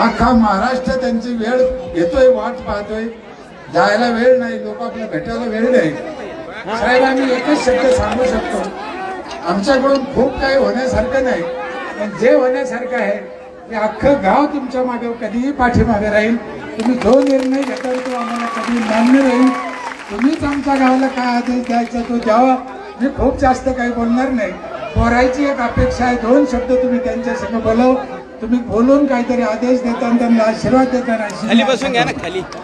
अख्खा महाराष्ट्र त्यांची वेळ येतोय वाट पाहतोय. जायला वेळ नाही लोक आपल्या भेटायला वेळ नाही. साहेब आम्ही एकच शब्द सांगू शकतो. आमच्याकडून खूप काही होण्यासारखं नाही पण जे होण्यासारखं आहे ते अख्खं गाव तुमच्या मागे कधीही पाठीमागे राहील. तुम्ही जो निर्णय घेताल तो आम्हाला कधी मान्य राहील. तुम्हीच आमच्या गावाला काय आदेश द्यायचा तो द्यावा. मी खूप जास्त काही बोलणार नाही. पोरायची एक अपेक्षा आहे दोन शब्द तुम्ही त्यांच्या बोलव. तुम्ही बोलून काहीतरी आदेश देताना त्यांना आशीर्वाद देताना खाली बसून घ्या ना खाली एक.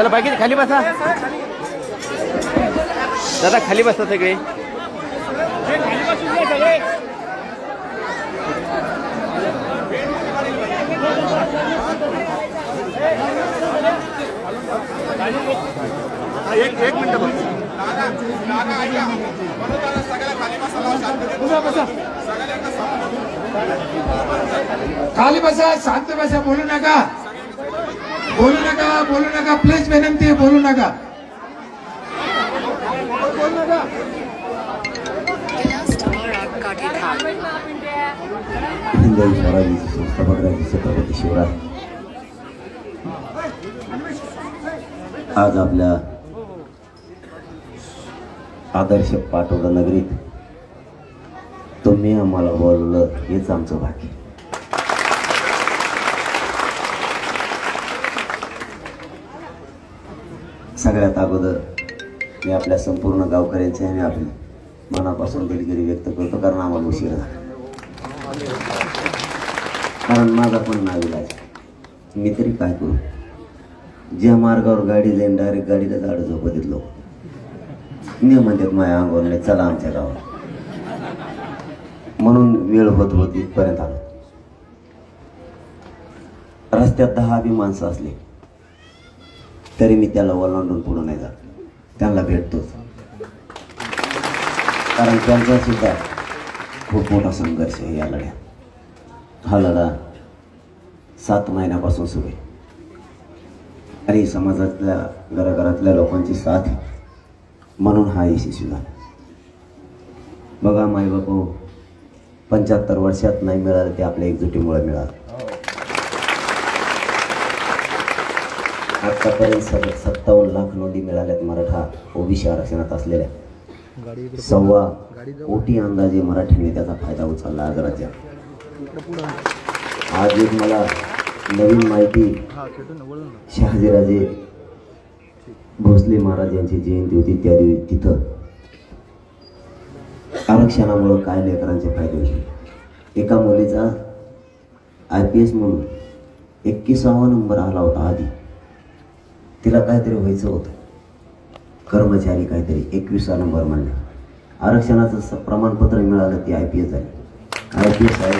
चला बाकी खाली बसा. दादा खाली बसा सगळे. खाली बसा शांत बसा बोलू नका. बोलू नका बोलू नका. प्लीज विनंती आहे बोलू नका. हिंदवी स्वराज्याचे संस्थापक राज्य छत्रपती शिवराय आज आपल्या आदर्श पाटोदा नगरीत तुम्ही आम्हाला बोलवलं हेच आमचं भाग्य. सगळ्यात अगोदर मी आपल्या संपूर्ण गावकऱ्यांचे आणि आपल्या मनापासून दिलगिरी व्यक्त करतो कारण आम्हाला उशीर झाला. कारण माझा पण नाविलाज मी तरी काय करू? ज्या मार्गावर गाडी जाईन डायरेक्ट गाडीला झाडं झोपत लोक. मी म्हणतात माझ्या अंगावर नाही चला आमच्या गावात. म्हणून वेळ होत होत इथपर्यंत आलो. रस्त्यात दहा बी माणसं असली. तरी मी त्याला ओलांडून पुढं नाही जात. त्यांना भेटतोच. कारण त्यांचा सुद्धा खूप मोठा संघर्ष आहे या लढ्यात. हा लढा सात महिन्यापासून सुरू आहे. आणि समाजातल्या घराघरातल्या लोकांची साथ म्हणून हा यशस्वी झाला. बघा माईबापू पंच्याहत्तर वर्षात नाही मिळालं ते आपल्या एकजुटीमुळे मिळालं. आतापर्यंत सत सत्तावन्न लाख नोंदी मिळाल्यात मराठा ओबीसी आरक्षणात असलेल्या. सव्वा कोटी अंदाजे मराठीने त्याचा फायदा उचलला आज राज्यात. आज एक मला नवीन माहिती. शहाजीराजे भोसले महाराज यांची जयंती होती त्या दिवशी तिथं. आरक्षणामुळं काय लेकरांचे फायदे होते एका मुलीचा आय पी एस म्हणून एकविसावा नंबर आला होता आधी. तिला काहीतरी व्हायचं होतं. कर्मचारी काहीतरी एकविसा नंबर म्हणले. आरक्षणाचं प्रमाणपत्र मिळालं ती आय पी एस झाली. आय पी एस झाली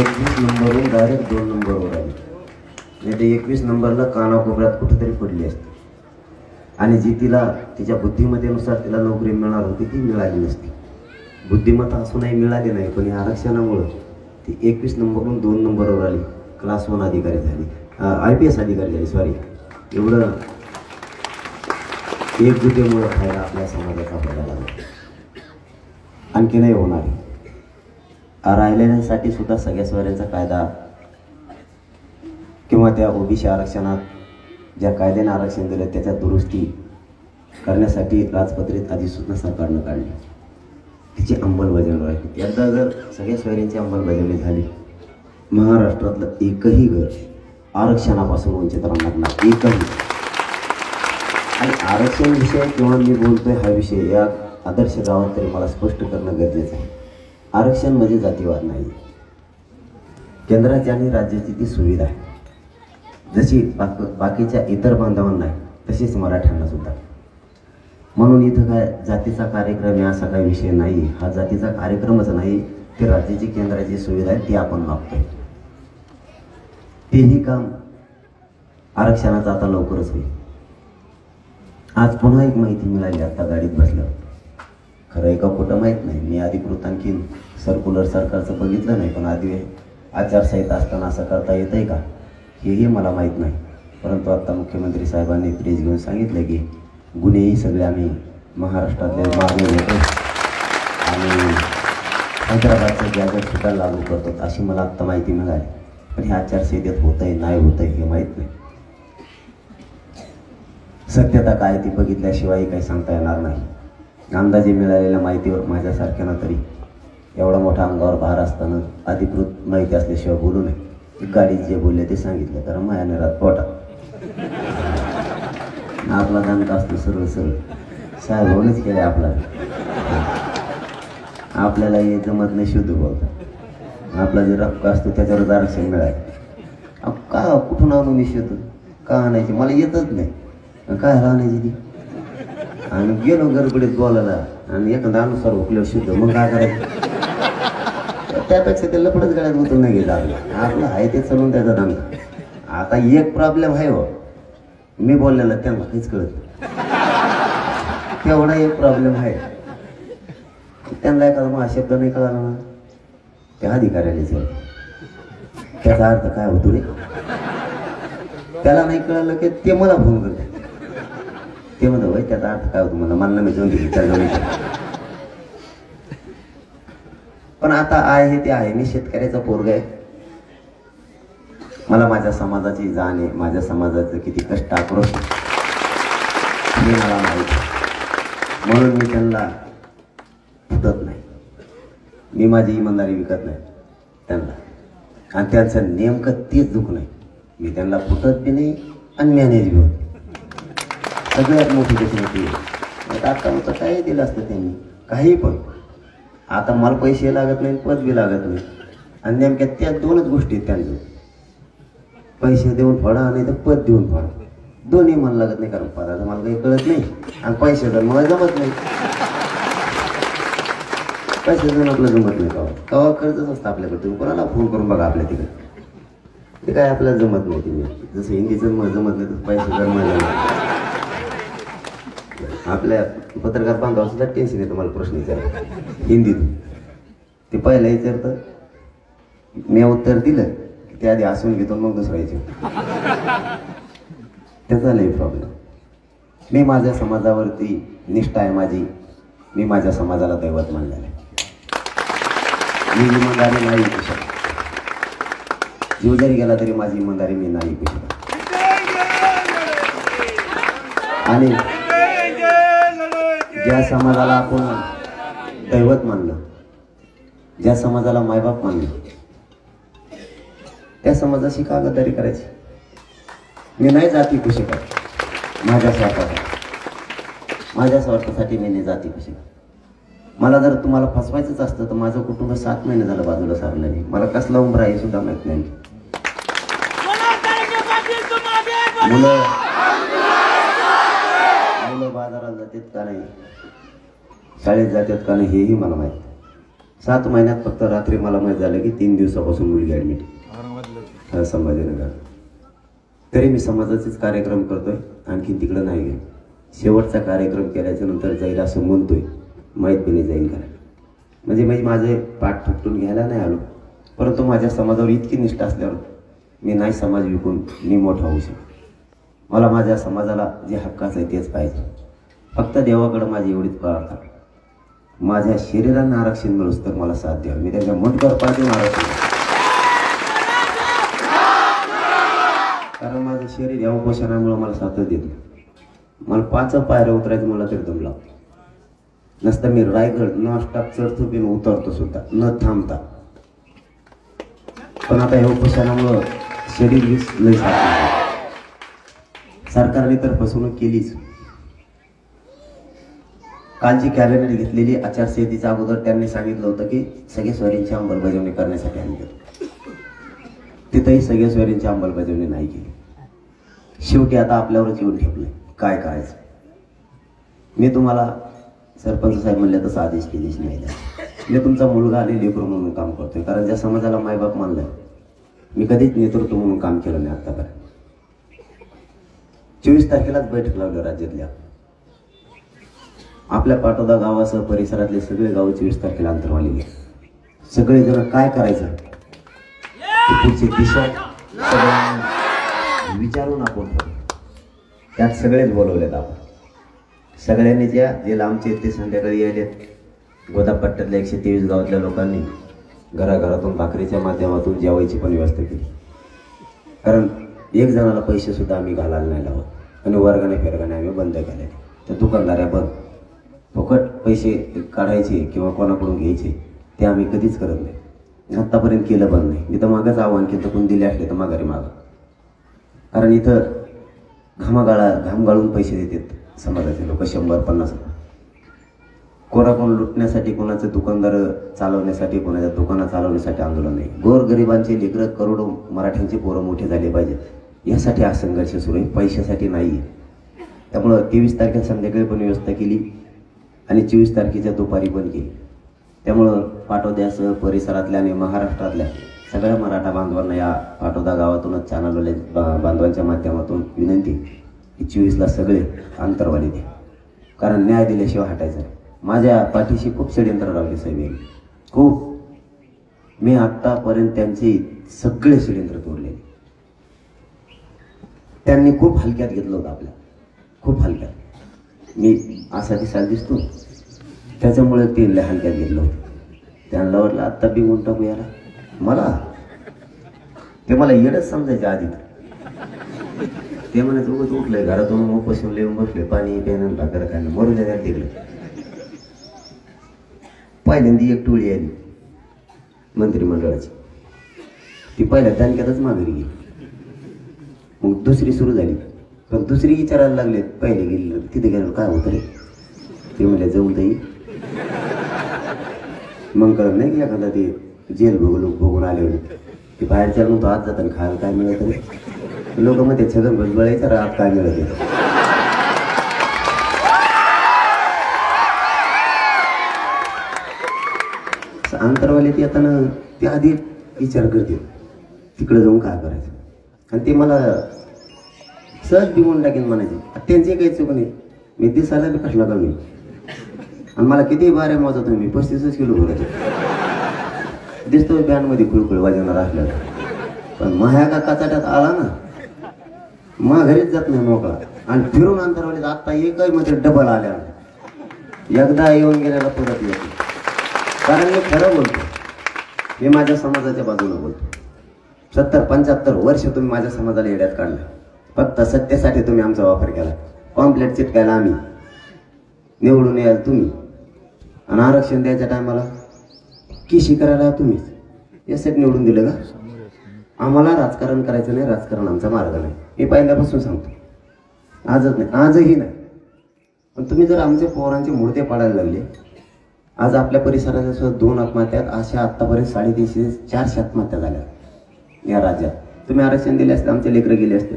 एकवीस नंबरवरून डायरेक्ट दोन नंबरवर आली. नाही तर एकवीस नंबरला कानाकोपऱ्यात कुठेतरी पडली असते. आणि जी तिला तिच्या बुद्धिमत्तेनुसार तिला नोकरी मिळणार होती ती मिळाली नसती. बुद्धिमत्ता असूनही मिळाली नाही पण या आरक्षणामुळं ती एकवीस नंबरवरून दोन नंबरवर आली. क्लास वन अधिकारी झाली. आय पी एस अधिकारी झाली सॉरी एवढं एकजुटीमुळं फायदा आपल्या समाजाचा आपल्याला लागला आणखी नाही होणार. आहे. राहिलेल्यांसाठी सुद्धा सगळ्या स्वाऱ्यांचा कायदा किंवा त्या ओबीसी आरक्षणात ज्या कायद्याने आरक्षण दिलं त्याच्या दुरुस्ती करण्यासाठी राजपत्रित अधिसूचना सरकारनं काढली. तिची अंमलबजावणी राहिली एकदा जर सगळ्या सोयऱ्यांची अंमलबजावणी झाली महाराष्ट्रातलं एकही घर आरक्षणापासून वंचित राहणार नाही एकही. आणि आरक्षण विषय किंवा मी बोलतोय हा विषय या आदर्श गावात तरी मला स्पष्ट करणं गरजेचं आहे. आरक्षण म्हणजे जातीवाद नाही. केंद्राची आणि राज्याची ती सुविधा आहे. जशी बाक बाकीच्या इतर बांधवांना आहे तशीच मराठ्यांना सुद्धा. म्हणून इथं काय जातीचा कार्यक्रम या असा काही विषय नाही. हा जातीचा कार्यक्रमच नाही ते राज्याची केंद्राची सुविधा आहे ती आपण मागतोय. तेही काम आरक्षणाचं आता लवकरच होईल. आज पुन्हा एक माहिती मिळाली आता गाडीत बसल्यावर. खरं आहे का खोटं माहीत नाही. मी अधिकृत आणखीन सर्क्युलर सरकारचं बघितलं नाही पण आधी आचारसंहिता असताना असं करता येतं आहे का? हेही मला माहीत नाही. परंतु आत्ता मुख्यमंत्री साहेबांनी प्रेस घेऊन सांगितलं की गुन्हेही सगळे आम्ही महाराष्ट्रातले मागणी घेतो आणि हैदराबादचं ज्या ठिकाण लागू करतो अशी मला आत्ता माहिती मिळाली. पण हे आचारसंहितेत होतं आहे नाही होत आहे हे माहीत नाही. सत्यता काय ती बघितल्याशिवाय काही सांगता येणार नाही. अंदाजे मिळालेल्या माहितीवर माझ्यासारख्यानं तरी एवढा मोठा अंगावर भार असताना अधिकृत माहिती असल्याशिवाय बोलू नये. गाडीत जे बोलले ते सांगितलं कारण माया निरात पोटा. आपला दणका असतो सरळ सरळ. साहेब होऊनच केलं आपला आपल्याला हे जमत नाही शुद्ध बोलता आपला जे रक्क असतो त्याच्यावरच आरक्षण मिळालं. का कुठून आणून मी शोध का आणायची? मला येतच नाही. काय आणायची ती? आणि गेलो गरबडीत बोलायला आणि एखादा अनुसार हुकलं शुद्ध. मग काय करायचं? त्यापेक्षा ते लपडच गळ्यात उतरून नाही गेलं आपलं. आपलं आहे ते चलून त्याचा धंदा. आता एक प्रॉब्लेम आहे हो. मी बोललेला त्यांना काहीच कळत तेवढा एक प्रॉब्लेम आहे. त्यांना एखादा मग शब्द नाही कळाला ना त्या अधिकाऱ्याला विचार. त्याचा अर्थ काय होतो रे? त्याला नाही कळलं की ते मला फोन करते. ते म्हणतो भाई त्याचा अर्थ काय होतो मला? मानलं मी जाऊन विचार पण आता आहे ते आहे. मी शेतकऱ्याचा पोरग आहे. मला माझ्या समाजाची जाण आहे. माझ्या समाजाचं किती कष्ट आक्रोश मी हे मला माहीत म्हणून मी त्यांना फुटत मी माझी इमानदारी विकत नाही. त्यांना. आणि त्यांचं नेमकं तेच दुःख नाही. मी त्यांना फुटत बी नाही आणि मॅनेज बी होत सगळ्यात मोठी गोष्ट होती आता होतं काही दिलं असतं त्यांनी. काही पण. आता मला पैसे लागत नाही पद बी लागत नाही आणि नेमक्या त्या दोनच गोष्टी आहेत त्यांच्या. पैसे देऊन फळा नाही तर पद देऊन फळा दोन्ही मला लागत नाही कारण पदाचं मला काही कळत नाही. आणि पैसे तर मला जमत नाही. पैसे देऊन आपलं जमत नाही का? तेव्हा कर्जच असतं आपल्याकडे. तुम्ही कोणाला फोन करून बघा आपल्या तिकडे? ते काय आपल्याला जमत नव्हती मी. जसं हिंदीचं जमत नाही तसं पैसे जर मला आपल्या पत्रकार बांधवा सुद्धा टेन्शन येतं मला प्रश्न विचार हिंदीत. ते पहिलं विचारतं मी उत्तर दिलं की ते आधी असून घेतो मग दुसरं विचार. त्याचा लई प्रॉब्लेम मी माझ्या समाजावरती निष्ठा आहे माझी. मी माझ्या समाजाला दैवत मानलेलं आहे. मी इमानदारी नाही विकू जीव जरी गेला तरी माझी इमानदारी मी नाही विकू आणि ज्या समाजाला आपण दैवत मानलं ज्या समाजाला मायबाप मानलं त्या समाजाशी का गद्दारी करायची? मी नाही जाती कशी माझ्या स्वार्थासाठी माझ्या स्वार्थासाठी मी नाही जाती कशी मला जर तुम्हाला फसवायचंच असतं तर माझं कुटुंब सात महिने झालं बाजूला सारलं नाही. मला कसला उंबरा आहे सुद्धा माहीत नाही. मुलं मुलं बाजारात जातात का नाही? शाळेत जातात का नाही हेही मला माहीत सात महिन्यात फक्त रात्री मला माहीत झालं की तीन दिवसापासून मुलगी ॲडमिट संभाजीनगर. तरी मी समाजाचेच कार्यक्रम करतोय आणखी तिकडं नाही गेलो शेवटचा कार्यक्रम केल्याच्यानंतर जाईल असं म्हणतोय. माहीत जाईन जाईल करायला म्हणजे म्हणजे माझे पाठ थुकटून घ्यायला नाही आलो. परंतु माझ्या समाजावर इतकी निष्ठा असल्यावर मी नाही समाज विकून मी मोठा होऊ शकतो मला माझ्या समाजाला जे हक्काचं आहे तेच पाहिजे. फक्त देवाकडं माझी एवढीच प्रार्थना. माझ्या शरीरानं आरक्षण मिळूस तर मला साथ द्यावं. मी त्याच्या मोठकर पाहिजे आरक्षण कारण माझं शरीर या उपोषणामुळे मला साथच देत नाही. मला पाच पायऱ्या उतरायचं मला तरी दम लागतो. नसतं मी रायगड नॉनस्टॉप चढतो बी उतरतो सुद्धा. न थांबता. पण आता या उपोषणामुळं शरीर वीस लय सरकारने तर फसवणूक केलीच. कालची कॅबिनेट घेतलेली आचारसंहितेच्या अगोदर त्यांनी सांगितलं होतं की सगळे स्वारींची अंमलबजावणी करण्यासाठी आणली तिथंही सगळे स्वारींची अंमलबजावणी नाही केली. शेवटी आता आपल्यावरच येऊन ठेवलंय काय करायचं? मी तुम्हाला सरपंच साहेब म्हणले तसं आदेश केलीच नाही मी तुमचा मुलगा आणि लेकर म्हणून काम करतोय कारण ज्या समाजाला मायबाप मानलं मी कधीच नेतृत्व म्हणून काम केलं नाही आतापर्यंत चोवीस तारखेलाच बैठक लावलं राज्यातल्या. आपल्या पाटोदा गावासह परिसरातले सगळे गाव चोवीस तारखेला अंतरवालेले. सगळे जण काय करायचं? पुढची दिशा सगळ्यांना विचारून आपण त्यात सगळेच बोलवलेत आपण. सगळ्यांनी ज्या जे लांबचे ते संध्याकाळी यायलेत गोदापट्ट्यातल्या एकशे तेवीस गावातल्या लोकांनी घराघरातून भाकरीच्या माध्यमातून जेवायची पण व्यवस्था केली. कारण एक जणाला पैसेसुद्धा आम्ही घालायला नाही लावत. आणि वर्गाने फेरगाने आम्ही बंद केले त्या दुकानदाऱ्या बंद फुकट पैसे काढायचे किंवा कोणाकडून घ्यायचे ते आम्ही कधीच करत नाही. आत्तापर्यंत केलं पण नाही. मी तर मागच आव्हान केलं तर कोण दिले असले तर माघारी मागं. कारण इथं घामागाळा घाम गाळून पैसे देतात. समाजाचे लोक शंभर पन्नास. रुपये कोणा कोण लुटण्यासाठी कोणाचं दुकानदार चालवण्यासाठी कोणाच्या दुकानं चालवण्यासाठी आंदोलन नाही. गोरगरिबांचे लेकरं करोडो मराठ्यांचे पोरं मोठे झाले पाहिजेत. यासाठी हा संघर्ष सुरू आहे. पैशासाठी नाही आहे. त्यामुळं तेवीस तारखेला संध्याकाळी पण व्यवस्था केली आणि चोवीस तारखेच्या दुपारी पण केली. त्यामुळं पाटोद्यासह परिसरातल्या आणि महाराष्ट्रातल्या सगळ्या मराठा बांधवांना या पाटोदा गावातूनच चॅनलवाले बा- बांधवांच्या माध्यमातून विनंती. की चोवीसला सगळे अंतरवाली द्या कारण न्याय दिल्याशिवाय हटायचं माझ्या पाठीशी खूप षडयंत्र लावले साहेब खूप. मी आत्तापर्यंत त्यांचे सगळे षडयंत्र तोडलेले त्यांनी खूप हलक्यात घेतलं होतं आपल्या. खूप हलक्यात. मी असा दिसायला दिसतो. त्याच्यामुळे ते लय हलक्यात घेतलं होतं. त्यांना वाटलं आत्ता बी गुंटा टाकू याला. मला? ते मला येडच समजायचे आधी ते म्हणे उगत उठलंय घरातून मग पशुले येऊन बसले पाणी प्यानं भाकर खाणं मरून द्या तिकडे. पहिल्यांदी एक टोळी आली मंत्रिमंडळाची. ती पहिल्या दानक्यातच माघारी गेली. मग दुसरी सुरू झाली. पण दुसरी विचारायला लागले पहिले गेले तिथे गेल्यावर काय होतं रे? ते म्हणले जाऊ ताई मग कळत नाही की एखादा ते जेल भोगलो भोगून आले होते ते बाहेरच्या चालून तो आत जाताना खायला काय मिळत रे? लोक मध्ये छगन भुजबळायचं आत काय मिळत अंतरवाले ते येताना ते आधी विचार करते तिकडे जाऊन काय करायचं? आणि ते मला सहज बिमून टाकेन म्हणायचे त्यांचे काही चुक नाही मी दिसायला बी कसला कमी. आणि मला किती बाऱ्या मोजत मी पस्तीसच किलो भरत दिसतो बँडमध्ये खुळखुळ वाजवणार असल्यावर. पण माह्या का काचाट्यात आला ना मा घरीच जात नाही मोकळा. आणि फिरून अंतरवालीत आत्ता एकही मध्ये डबल आल्या एकदा येऊन गेल्याला परत येत. कारण मी खरं बोलतो. मी माझ्या समाजाच्या बाजूने बोलतो. सत्तर पंच्याहत्तर वर्ष तुम्ही माझ्या समाजाला येड्यात काढलं. फक्त सत्तेसाठी तुम्ही आमचा वापर केला. कॉम्प्लेट चिटकायला आम्ही. निवडून याल तुम्ही. आणि आरक्षण द्यायच्या टायमाला किशी करायला तुम्हीच? यासाठी निवडून दिलं का? आम्हाला राजकारण करायचं नाही राजकारण आमचा मार्ग नाही. मी पहिल्यापासून सांगतो. आजच नाही आजही नाही. पण तुम्ही जर आमच्या पोरांचे मुडते पाडायला लागले आज आपल्या परिसराच्या सुद्धा दोन आत्महत्या अशा आत्तापर्यंत साडेतीनशे चारशे आत्महत्या झाल्या या राज्यात. तुम्ही आरक्षण दिले असते आमचे लेकरं गेले असते.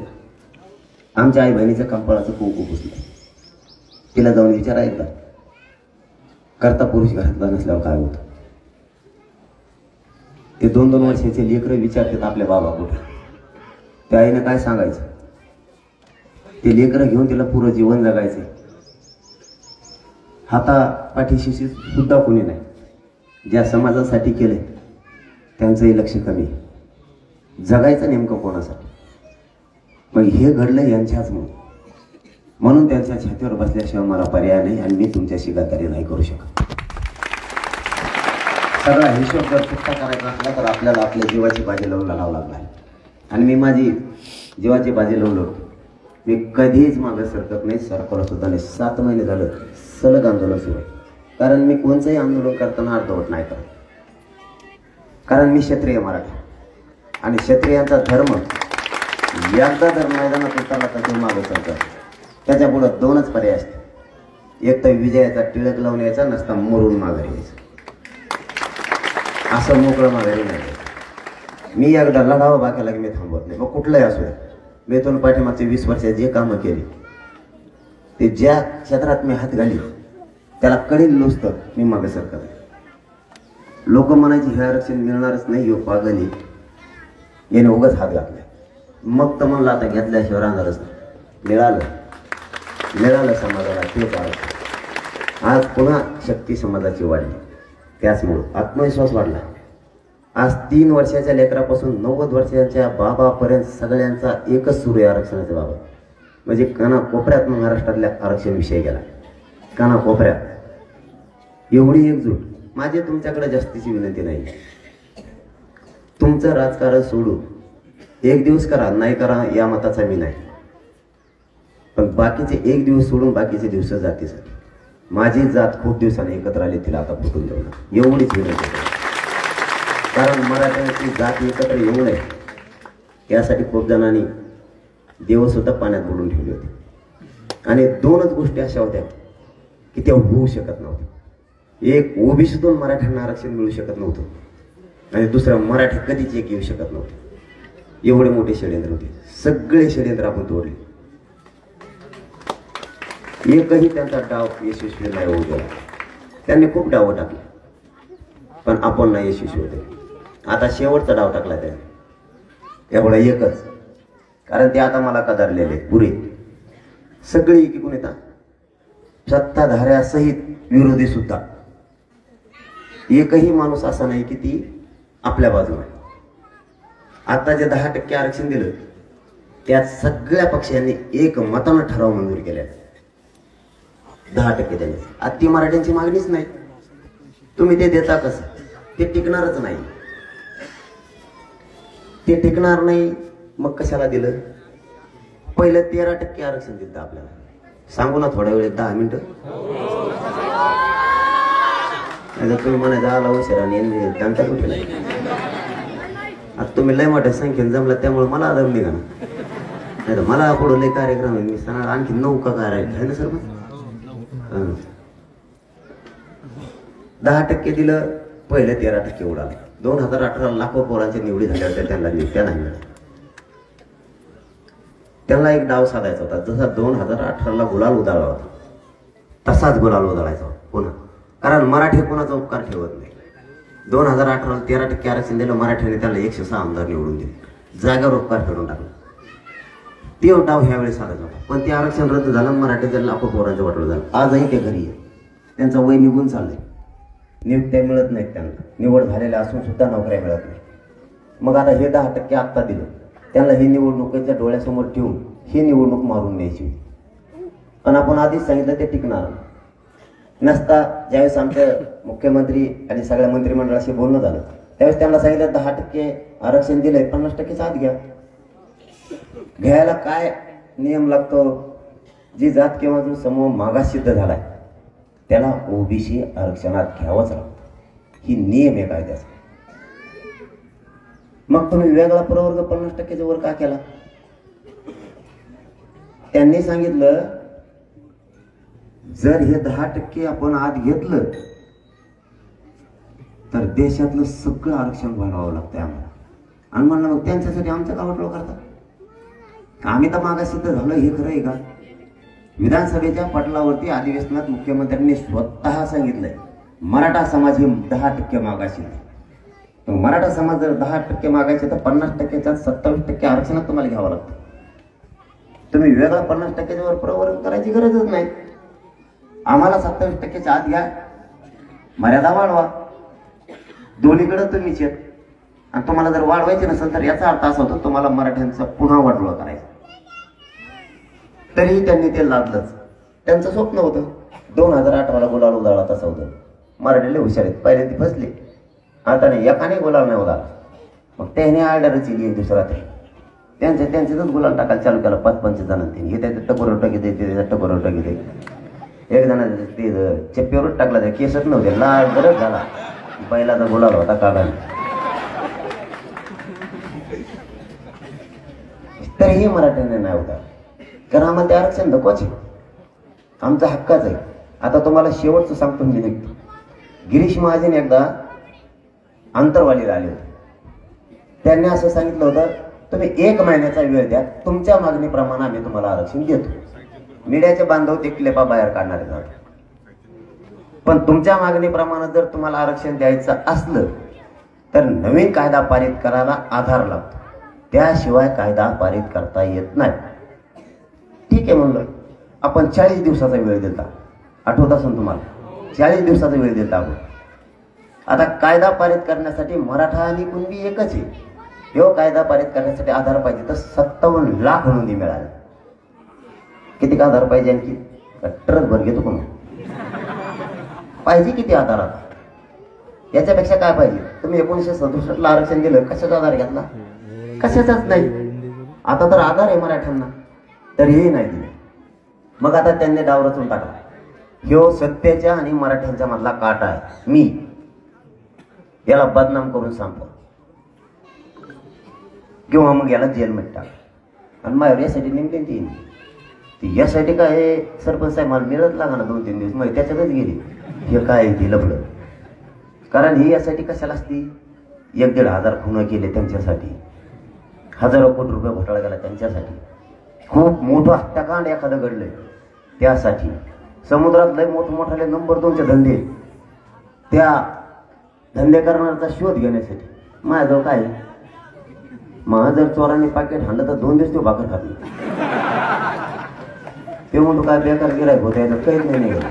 आमच्या आई बहिणीचं कंपाळाचं कुंकू पुसलं तिला जाऊन विचारा एकदा. करता पुरुष घरातला नसल्यावर काय होतं? ते दोन दोन वर्षाचे लेकरं विचारतात आपल्या बाबा कुठे? त्या आईनं काय सांगायचं? ते लेकरं घेऊन तिला पुरं जीवन जगायचे. हाता पाठीशी सुद्धा कोणी नाही. ज्या समाजासाठी केले त्यांचंही लक्ष कमी जगायचं नेमकं कोणासाठी? मग हे घडलं यांच्याच म्हणून म्हणून त्यांच्या छातीवर बसल्याशिवाय मला पर्याय नाही आणि मी तुमच्याशी गद्दारी नाही करू शकत. सगळा हिशोब जर चुकता करायचा असला तर आपल्याला आपल्या जीवाची बाजी लावून लढावं लागणार. आणि मी माझी जीवाची बाजी लावलो मी कधीच मागं सरकत नाही. सरकवलं सुद्धा नाही. सात महिने झालं. सलग आंदोलन सुरू आहे. कारण मी कोणचंही आंदोलन करताना अर्धवट नाही करत. कारण मी क्षत्रिय मराठा. आणि क्षत्रियांचा धर्म एकदा जर मैदानात उतरला तर तो मागे सरतात त्याच्यापुढं दोनच पर्याय असते एक तर विजयाचा टिळक लावून यायचा नसता मरून माघारी यायचं. असं मोकळं माघारी नाही मी एकदा लढावा बाकी की मी थांबवत नाही. मग कुठलंही असू द्या. मी पाठीमागचे वीस वर्षात जे कामं केली ते ज्या क्षेत्रात मी हात घाली त्याला कडेल नुसतं मी मागे सरकार लोक म्हणायची हे आरक्षण मिळणारच नाही हो पागली याने उगाच हात घातलाय मग तर म्हणलं आता घेतल्याशिवाय राहणारच नाही. मिळालं. मिळालं समाजाला तेच आरक्षण आज पुन्हा शक्ती समाजाची वाढली. त्याचमुळं आत्मविश्वास वाढला. आज तीन वर्षाच्या लेकरापासून नव्वद वर्षाच्या बाबापर्यंत सगळ्यांचा एकच सुरू आहे आरक्षणाच्या बाबत. म्हणजे काना कोपऱ्यात महाराष्ट्रातल्या आरक्षण विषय गेला. काना कोपऱ्यात एवढी एकजूट. माझी तुमच्याकडे जास्तीची विनंती नाही. तुमचं राजकारण सोडून एक दिवस करा नाही करा या मताचा मी नाही. पण बाकीचे एक दिवस सोडून बाकीचे दिवस जाते सर माझी जात खूप दिवसाने एकत्र आली तिला आता फुटून देऊ एवढीच विनंती कारण मराठ्यांची जात एकत्र येऊ नये. यासाठी खूप जणांनी देवसुद्धा पाण्यात बुडून ठेवली होती. आणि दोनच गोष्टी अशा होत्या की त्या होऊ शकत नव्हत्या. एक ओबीसीतून मराठ्यांना आरक्षण मिळू शकत नव्हतं. आणि दुसरं मराठी कधीच एक येऊ शकत नव्हतं. एवढे मोठे षडयंत्र होते. सगळे षडयंत्र आपण तोडले. एकही त्यांचा डाव यशस्वी नाही होऊ गेला त्यांनी खूप डावं टाकले. पण आपण नाही यशस्वी होते. आता शेवटचा डाव टाकला त्याने. एवढा एकच. कारण ते आता मला कदारलेले पुरे सगळे एकीकून येतात. सत्ताधाऱ्यासहित विरोधी सुद्धा. एकही माणूस असा नाही की ती आपल्या बाजूला आता जे दहा टक्के आरक्षण दिलं त्यात सगळ्या पक्षांनी एक मतानं ठराव मंजूर केल्या दहा टक्के त्यांनी. आता ती मराठ्यांची मागणीच नाही. तुम्ही ते देता कसं? ते टिकणारच नाही. ते टिकणार नाही. मग कशाला दिलं? पहिलं तेरा टक्के आरक्षण दिलं आपल्याला. सांगू ना थोड्या वेळेत दहा मिनिटं. नाही तर तुम्ही म्हणायचं आला उशिराने आणि त्यांचा कुठे नाही. आता तुम्ही लय मोठ्या संख्येने जमला त्यामुळे मला आदम निघा नाही तर मला पुढं लय कार्यक्रम आहे. मी सणात आणखी नऊ का कार्य आहे ना सर मग दहा टक्के दिलं पहिले तेरा टक्के उडालं. दोन हजार अठरा लाखो पोरांच्या निवडी झाल्या होत्या त्यांना नियुक्त्या नाही मिळाल्या त्यांना एक डाव साधायचा होता. जसा दोन हजार अठराला गुलाल उधाळला होता तसाच गुलाल उधाळायचा होता पुन्हा. कारण मराठी कोणाचा उपकार ठेवत नाही. दोन हजार अठराला तेरा टक्के आरक्षण दिलं मराठ्याने त्याला एकशे सहा आमदार निवडून दिले. जागेवर उपकार फेडून टाकला. ते डाव ह्यावेळी साधायचा होता. पण ते आरक्षण रद्द झालं मराठीच्या लाखो पोरांचं वाटलं झालं. आजही ते घरी आहे. त्यांचं वय निघून चाललंय. नियुक्त्या मिळत नाहीत त्यांना. निवड झालेल्या असून सुद्धा नोकऱ्या मिळत नाही मग आता हे दहा टक्के आत्ता दिलं. त्यांना ही निवडणुकीच्या डोळ्यासमोर ठेवून ही निवडणूक मारून न्यायची. होती. पण आपण आधीच सांगितलं ते टिकणार. नसता ज्यावेळेस आमच्या मुख्यमंत्री आणि सगळ्या मंत्रिमंडळाशी बोलणं झालं त्यावेळेस त्यांना सांगितलं दहा टक्के आरक्षण दिलंय पन्नास टक्केच आत घ्या. घ्यायला काय नियम लागतो? जी जात किंवा जो समूह मागास सिद्ध झालाय. त्याला ओबीसी आरक्षणात घ्यावंच लागतं. ही नियम आहे कायद्याचा. मग तुम्ही वेगळा प्रवर्ग पन्नास टक्क्याच्या वर का केला? त्यांनी सांगितलं जर हे दहा टक्के आपण आत घेतलं तर देशातलं सगळं आरक्षण वाढवावं लागतंय आम्हाला. आणि म्हणलं मग त्यांच्यासाठी आमचं का वाटलं करता? आम्ही तर मागासिद्ध झालं हे खरं आहे का? विधानसभेच्या पटलावरती अधिवेशनात मुख्यमंत्र्यांनी स्वतः सांगितलंय मराठा समाज हे दहा टक्के मागाशी मग मराठा समाज जर दहा टक्के मागायचे तर पन्नास टक्क्याच्या सत्तावीस टक्के आरक्षणात तुम्हाला घ्यावं लागतं. तुम्ही वेगळा पन्नास टक्क्याच्या वर प्रवर्ग करायची गरजच नाही. आम्हाला सत्तावीस टक्क्याच्या आत घ्या. मर्यादा वाढवा. दोन्हीकडे तुम्हीच येत. आणि तुम्हाला जर वाढवायचे नसेल तर याचा अर्थ असा होतो तुम्हाला मराठ्यांचा पुन्हा वाढवळ करायचा. तरीही त्यांनी ते लादलंच. त्यांचं स्वप्न होतं दोन हजार अठराला गुलाल उदाळा तसं होतं. मराठीले हुशार आहेत पहिले ती फसले. आता नाही एकाने गुलाल नाही उदाळा मग त्याने आर्डरच दिली एक दुसरा ते त्यांच्या त्यांच्यातच गुलाल टाकायला चालू केला. पाच पंच जणांनी हे त्याचं टकोर टाकी दे त्याच्या टकोर टाकी दे. एक जण ते चप्प्यावरच टाकला त्या केसच नव्हते. लाल गरज झाला. पहिला तर गुलाल होता काढायला. तरीही मराठ्याने नाही होता कारण आम्हाला ते आरक्षण नकोच आहे आमचा हक्काच आहे. आता तुम्हाला शेवटचं सांगतो मी निघतो. गिरीश महाजन एकदा आंतरवालीला आले होते. त्यांनी असं सांगितलं होतं तुम्ही एक महिन्याचा वेळ द्या. तुमच्या मागणीप्रमाणे आम्ही तुम्हाला आरक्षण देतो. मीडियाचे बांधव ते क्लेपा बाहेर काढणारे जात पण तुमच्या मागणीप्रमाणे जर तुम्हाला आरक्षण द्यायचं असलं तर नवीन कायदा पारित करायला आधार लागतो. त्याशिवाय कायदा पारित करता येत नाही. ठीक आहे म्हणलं आपण चाळीस दिवसाचा वेळ दिला आठवत असेल तुम्हाला? चाळीस दिवसाचा वेळ दिला आपण. आता कायदा पारित करण्यासाठी मराठा आणि कुणबी एकच आहे. ह्यो कायदा पारित करण्यासाठी आधार पाहिजे तर सत्तावन्न लाख नोंदी मिळाल्या. किती आधार पाहिजे आणखी? ट्रक भर घेतो कोण? पाहिजे किती आधार आता? याच्यापेक्षा काय पाहिजे? तुम्ही एकोणीसशे सदुसष्टला आरक्षण दिलं कशाचा आधार घेतला? कशाचाच नाही. आता तर आधार आहे मराठ्यांना. तरीही नाही दिले. मग आता त्यांनी डाव रचून टाकला. ह्यो सत्तेच्या आणि मराठ्यांच्या मधला काटा आहे. मी याला बदनाम करून सांगतो. किंवा मग याला जेलमध्ये टाक. आणि माझ्यावर यासाठी नेमके तीन ती यासाठी काय सरपंच साहेब मला मिळत लागा ना दोन तीन दिवस. मग त्याच्यातच गेली. हे काय आहे लपलं कारण ही यासाठी कशाला असती? एक दीड हजार खुणं केले त्यांच्यासाठी. हजारो कोटी रुपये घोटाळा गेला त्यांच्यासाठी. खूप मोठं हत्याकांड एखादं घडलंय. त्यासाठी समुद्रात लय मोठमोठाले नंबर दोनचे धंदे त्या धंदे करणाऱ्याचा शोध घेण्यासाठी माझ्याजवळ काय आहे? जर चोरांनी पाकिट हाणलं तर दोन दिवस तो भाकर खात नाही. ते म्हणतो काय बेकार गिरायक होत याचं काहीच नाही निघालं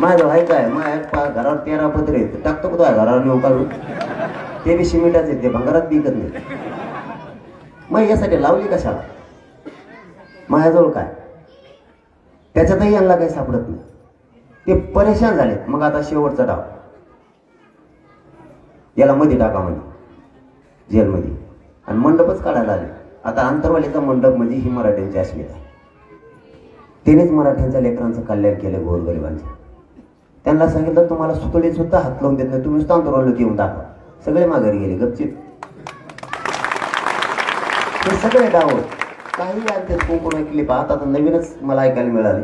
माझं आहे काय? माझ्या पा- घरावर तेरा पत्रे आहेत. टाकतो का आहे घरावर नेऊ काढून? ते बी शिमिटाचे ते भंगारात विकत नाही मग यासाठी लावली कशाला माझ्याजवळ काय? त्याच्यातही यांना काही सापडत नाही. ते परेशान झाले मग आता शेवटचा डाव. याला मध्ये टाका म्हणजे जेलमध्ये. आणि मंडपच काढायला आले. आता आंतरवालीचा मंडप म्हणजे ही मराठ्यांची अस्मिता त्यानेच मराठ्यांच्या लेकरांचं कल्याण केलं गोरगरिबांचं. त्यांना सांगितलं तुम्हाला सुतळी सुद्धा हात लावून देत नाही. तुम्ही तांदूळ येऊन टाका सगळे माघारी गेले. गपचित हे सगळे डाव. काही आणते कुंकुम ऐकली पाहत आता नवीनच मला ऐकायला मिळाले.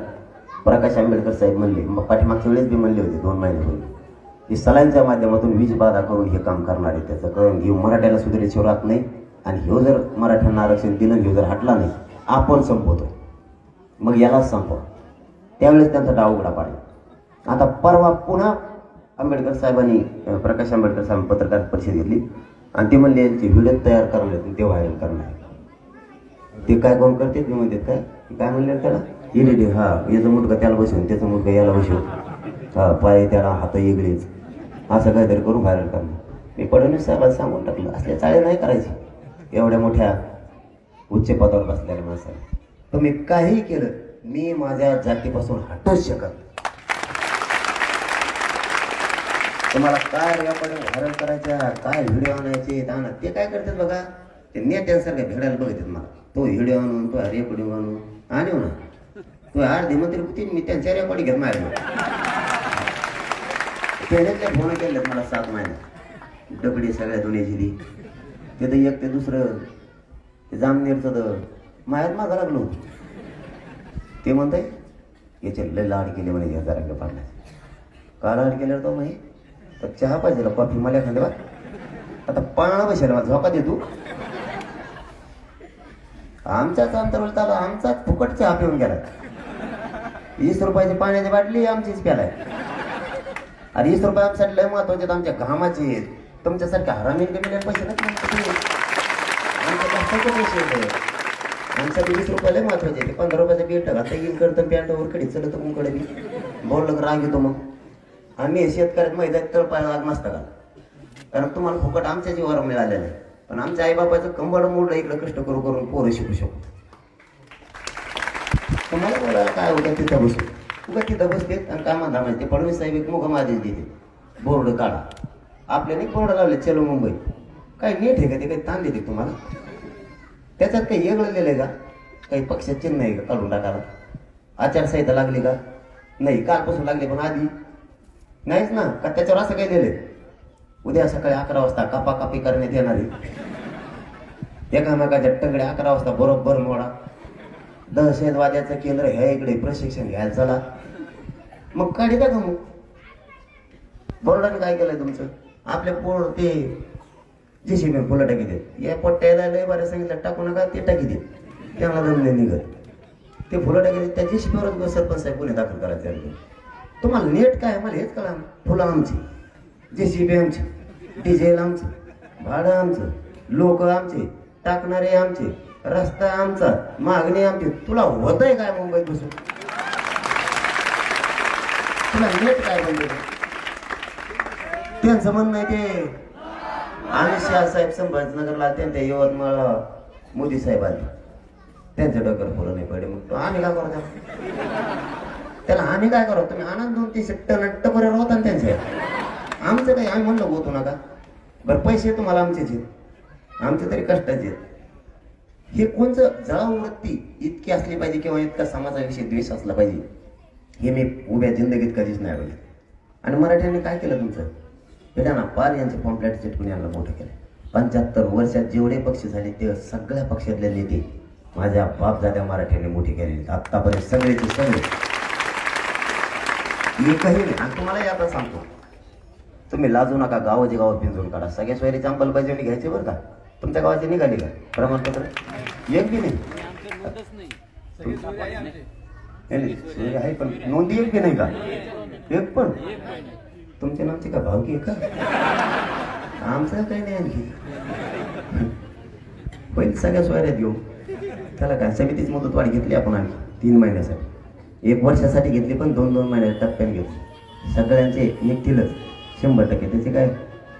प्रकाश आंबेडकर साहेब म्हणले मग पाठीमागच्या वेळेस बी म्हणले होते दोन महिन्यापूर्वी की सलाईंच्या माध्यमातून वीज बाधा करून हे काम करणार आहे. त्याचं कळून घेऊ मराठ्याला सुधारेशिवाय राहत नाही. आणि ह्यो जर मराठ्यांना आरक्षण दिलं ह्यो जर हटला नाही आपण संपवतो. मग यालाच संपवा. त्यावेळेस त्यांचा डाव उघडा पाडला. आता परवा पुन्हा आंबेडकर साहेबांनी प्रकाश आंबेडकर साहेब पत्रकार परिषद घेतली. आणि ते म्हणले यांची व्हिडिओ तयार करणार आहेत, ते व्हायरल करणार आहे. ते काय कोण करते? ते म्हणते काय? काय म्हणले त्याला? इडिडी हा याचं मुठगं त्याला बसवून त्याचं मुठगं याला बसवून हा पाय त्याला हात वेगळेच असं काहीतरी करून व्हायरल करणार. मी फडणवीस साहेबाला सांगून टाकलं असल्या चाळे नाही करायची. एवढ्या मोठ्या उच्च पदावर बसलेल्या माणसाला. मी काहीही केलं मी माझ्या जातीपासून हटूच शकत तुम्हाला काय रेकॉर्डिंग व्हायरल करायच्या काय व्हिडिओ आणायचे? ते आणा. ते काय करतात बघा? ते नेत्यांसारखे भेडायला बघतात मला. तो व्हिडिओ आणून तो रेकॉर्डिंग आणून आणू ना तो अर्धे मंत्री होती मी त्यांच्या रेकॉर्डिंग घेत त्याने ते फोन केले मला सात महिने. डबडी सगळ्या दोन्ही दिली ते. तर एक ते दुसरं ते जामनेरचं तर मायात मागा लागलो. ते म्हणताय याचे लय लाड केले म्हणे या जरा पाडला का लाड केल्यावर तो म्हणे? तर चहा पाहिजे कॉफी मला एखाद्या आता पाळणा बसेल मला झोका दे तू. आमच्याच अंतरवळ आला आमचाच फुकट चहा पिऊन गेला वीस रुपयाची पाण्याची बाटली आमचीच प्यालाय. अरे वीस रुपये आमच्यासाठी लय महत्त्वाचे आहेत, आमच्या घामाचे आहेत. तुमच्यासारख्या हरामीन कमी पैसे आमच्या पैसे आमच्यासाठी वीस रुपये लय महत्त्वाचे आहेत. ते पंधरा रुपयाचं पेट आता येईल करतं पॅन्टकडे चलत तुमकडे मी बोललं तर राग येतो मग. आम्ही शेतकऱ्यात मैदात तळपायला तळपाय राग नसता का कारण तुम्हाला फुकट आमच्या जीवावर मिळालेलं आहे. पण आमच्या आईबापाचं कंबर मोडलं इकडं कष्ट करू करून पोरं शिकू शकतो तुम्हाला बोलायला काय होतं तिथं बसू उगा तिथं बसतेत आणि काय म्हणता माहिती फडणवीस साहेब एक मुख आदेश देते बोर्ड काढा. आपल्याने बोर्ड लावले चलो मुंबई. काय नीट आहे का ते काही ताण देते तुम्हाला? त्याच्यात काही वेगळं आहे का? काही पक्षात चिन्ह आहे का? काढून टाकायला. आचारसंहिता लागली का? नाही कालपासून लागली पण आधी. नाहीच ना? का त्याच्यावर असं काही दिलंय? उद्या सकाळी अकरा वाजता कापाकापी करण्यात येणार आहे. एकामेकाच्या टंगड्या अकरा वाजता बरोबर मोडा. दहशतवाद्याचं केंद्र ह्या इकडे प्रशिक्षण घ्यायला चला. मग काढी का मग. बोर्डाने काय केलंय तुमचं? आपले पोर ते जे सी फुलं टाकी देत. या पट्ट्याला लय बरं सांगितलं टाकू नका ते टाकी देत. त्यांना दम निघत. ते फुलं टाकी देत त्या जे सरपंच साहेब गुन्हे दाखल करायचे तुम्हाला नेट काय मला हेच कळा फुलं आमची. जे सी बी आमची डिझेल आमचं भाडं आमचं लोक आमचे टाकणारे आमचे रस्ता आमचा मागणी आमची. तुला होत आहे काय मुंबईत बसून? तुला नेट काय म्हणते त्यांचं म्हणणं आहे ते आम्ही साहेब संभाजीनगरला आले यवतमाळ मोदी साहेब आले. त्यांच्या डोक्यावर बोलून नाही पडे मग तो आम्ही काय करतो त्याला? आम्ही काय करू? तुम्ही आनंद दोन तीनशे टन टपऱ्यावर होता ना त्यांचे. आमचं काही आम्ही म्हणलं होतो नका. बरं पैसे तुम्हाला आमचेच आहेत. आमचे तरी कष्टाचे आहेत. हे कोणचं जळावृत्ती इतकी असली पाहिजे किंवा इतका समाजाविषयी द्वेष असला पाहिजे हे मी उभ्या जिंदगीत कधीच नाही बघितलं. आणि मराठ्यांनी काय केलं तुमचं? बेटा ना पाल यांचे पॉम्प्लेट चिटकून यांना मोठं केलं. पंच्याहत्तर वर्षात जेवढे पक्ष झाले ते सगळ्या पक्षातले नेते माझ्या बापदाद्या मराठ्यांनी मोठे केलेले आत्तापर्यंत सगळेचे सगळे. एकही नाही. आणि तुम्हाला आता सांगतो. तुम्ही लाजू नका गावाचे गाव पिंजून काढा. सगळ्या सोयरीची अंमलबजावणी घ्यायची बरं का? तुमच्या गावाची निघाली का? प्रमाणपत्र? एक बी नाही. आहे पण नोंदी एक बी नाही का? एक पण? तुमच्या नामची का भावकी का? आमचं काही नाही आणखी. पहिले सगळ्या सोयऱ्यात घेऊ त्याला काय समितीची मुदतवाढ घेतली आपण आणखी तीन महिन्यासाठी. एक वर्षासाठी घेतली पण दोन दोन महिन्याच्या टप्प्याने घेतली. सगळ्यांचे निघतीलच शंभर टक्के. त्याचे काय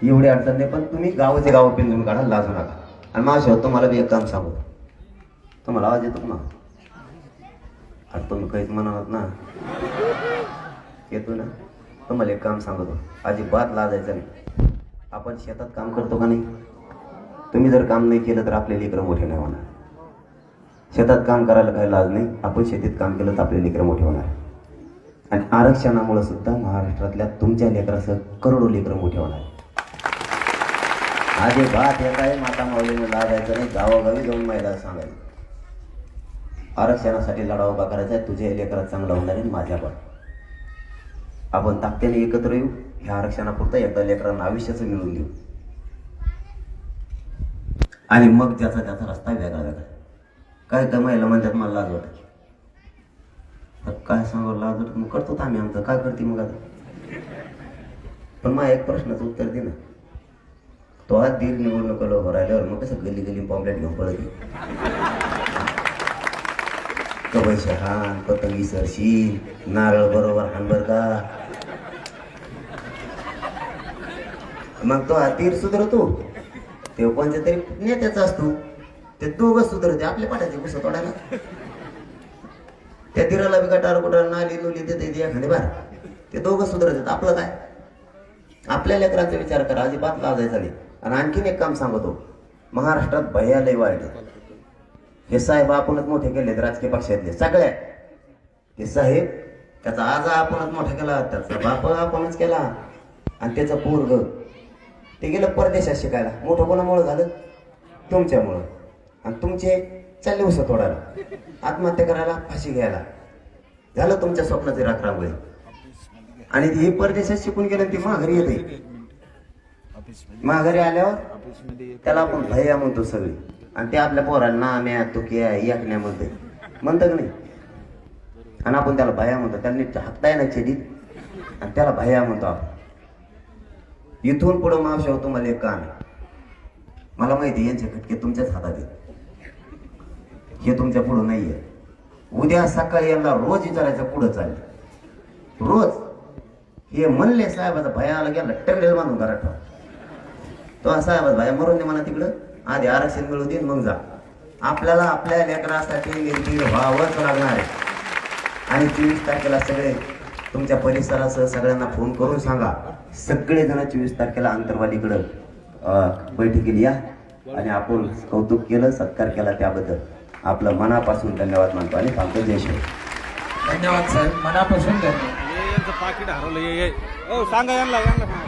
एवढी अडचण नाही पण तुम्ही गावाचे गाव पिंजून काढा लाजू नका. आणि माझ्या तुम्हाला बी एक काम सांगू. तुम्हाला आवाज येतो ना अरे तुम्ही काहीच म्हणालात ना. येतो ना. तुम्हाला एक काम सांगतो. अजिबात लाजायचं नाही. आपण शेतात काम करतो का नाही? तुम्ही जर काम नाही केलं तर आपले लेकरं मोठे नाही होणार. शेतात काम करायला काही लाज नाही. आपण शेतीत काम केलं तर आपले लेकरं मोठे होणार. आणि आरक्षणामुळे सुद्धा महाराष्ट्रातल्या तुमच्या लेकरासह करोडो लेकरं मोठे होणार अजिबात हे काय माता माऊलीने लाजायचं नाही गावोगावी जाऊन मैदान सांगायचं. आरक्षणासाठी लढा उभा करायचा आहे तुझ्या लेकरात चांगला होणार आहे माझ्या पण. आपण ताकदीने एकत्र येऊ ह्या आरक्षणापुरतं एकदा लेकरांना आयुष्याचं मिळवून देऊ. आणि मग त्याचा त्याचा रस्ता वेगळा वेगळा. काय त्या महिला म्हणतात मला लाज काय सांगावं लाज मग करतो आम्ही आमचं. काय करते मग आता? पण मग एक प्रश्नाचं उत्तर दे ना. तो आज दीड निवडणुका उभं राहिल्यावर मग कसं गली गली पॉम्पलेट घेऊन पळत कबई हान पतंगी सरशील नारळ बरोबर हानबर का? मग तो हा तीर सुधरतो. ते कोणत्या तरी नेत्याचा असतो. ते दोघं सुधरते. आपल्या पाठाचे पुसं तोडायला. त्या तीराला बी गटार गुटार नाली नुली देते ते एखादी बार. ते दोघं सुधारतात आपलं काय? आपल्या लेकरांचा विचार करा. अजिबात लाजायचा नाही. आणि आणखीन एक काम सांगतो. महाराष्ट्रात भयालय वाढले हे साहेब आपणच मोठे केलेत राजकीय पक्षातले. सगळ्या हे साहेब त्याचा आजा आपणच मोठा केला. त्याचा बाप आपणच केला. आणि त्याचं पोरग. ते गेलं परदेशात शिकायला. मोठं कोणामुळं झालं? तुमच्यामुळं. आणि तुमचे चालले उसं तोडायला आत्महत्या करायला फाशी घ्यायला. झालं तुमच्या स्वप्नाचे राखरांगोळी आणि हे परदेशात शिकून गेलं ती ते माघारी येते. माघारी आल्यावर त्याला आपण भैया म्हणतो सगळी. आणि ते आपल्या पोरांना नाम्या तुक्या एकण्या म्हणते. म्हणतं का नाही? आणि आपण त्याला भया म्हणतो. त्यांनी हाकताय ना छेडीत. आणि त्याला भया म्हणतो आपण. इथून पुढं मावशी होतो मला एक काम आहे. मला माहिती आहे, यांचे खटके तुमच्याच हातात आहेत. हे तुमच्या पुढं नाही आहे उद्या सकाळी यांना रोज विचारायचं पुढं चालले. रोज. हे म्हणले साहेबाचा भयाला गेला टगडेल बांधून घरात ठेवा. तो साहेबाचा भया मरून दे मला तिकडं. आधी आरक्षण मिळू दे मग जा. आपल्याला आपल्या लेकरासाठी निर्भीड व्हावंच लागणार आहे. आणि चोवीस तारखेला सगळे तुमच्या परिसरासह सगळ्यांना फोन करून सांगा. सगळेजण चोवीस तारखेला अंतरवालीकडं बैठकीला या. आणि आपण कौतुक केलं सत्कार केला त्याबद्दल. आपलं मनापासून धन्यवाद मानतो आणि सांगतो जय शिव धन्यवाद साहेब. मनापासून धन्यवाद. यांचं पाकिट हरवलं सांगा यांना यांना.